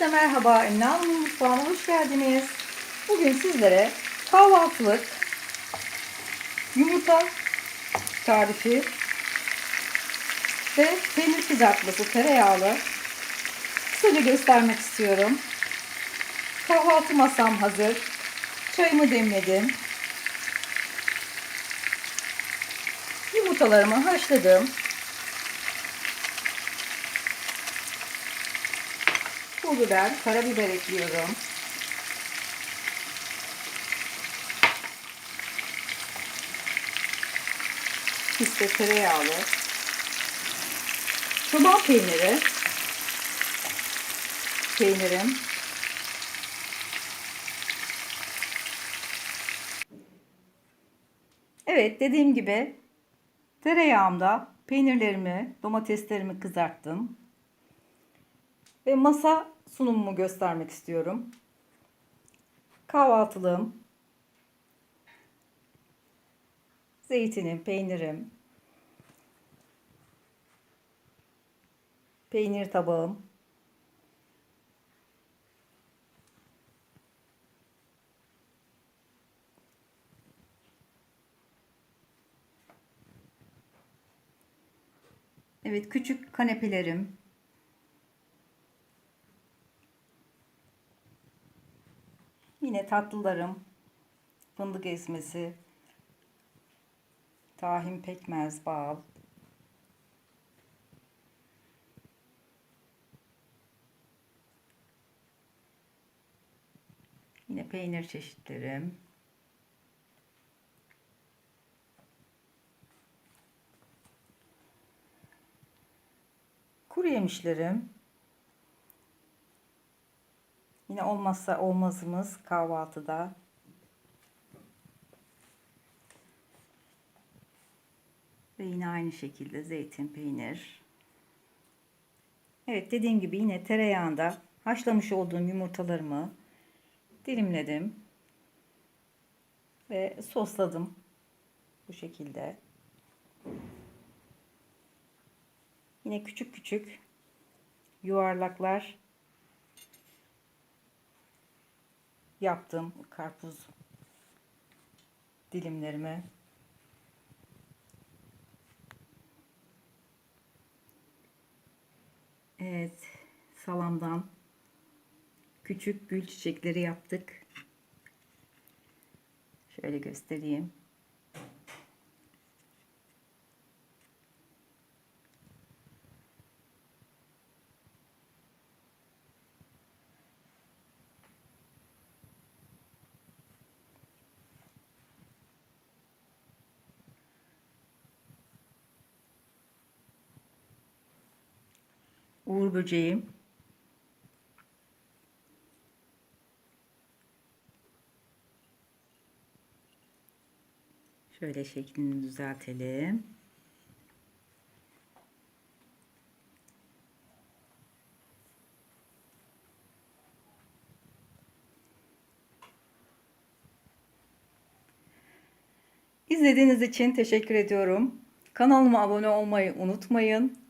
Herkese merhaba, Emine Hanım'ın mutfağına hoş geldiniz. Bugün sizlere kahvaltılık yumurta tarifi ve peynir kızartması tereyağlı kısaca göstermek istiyorum. Kahvaltı masam hazır. Çayımı demledim. Yumurtalarımı haşladım. Pul biber, karabiber ekliyorum. İşte tereyağlı. Çoban peyniri. Peynirim. Evet dediğim gibi tereyağımda peynirlerimi, domateslerimi kızarttım. Ve masa sunumumu göstermek istiyorum. Kahvaltılığım, zeytinim, peynirim, peynir tabağım, Evet, küçük kanepelerim, Yine tatlılarım, fındık ezmesi, tahin pekmez, bal. Yine peynir çeşitlerim. Kuru yemişlerim. Yine olmazsa olmazımız kahvaltıda. Ve yine aynı şekilde zeytin, peynir. Evet dediğim gibi yine tereyağında haşlamış olduğum yumurtalarımı dilimledim. Ve sosladım. Bu şekilde. Yine küçük küçük yuvarlaklar yaptım karpuz dilimlerimi. Evet, salamdan küçük gül çiçekleri yaptık. Şöyle göstereyim. Uğur böceğim. Şöyle şeklini düzeltelim. İzlediğiniz için teşekkür ediyorum. Kanalıma abone olmayı unutmayın.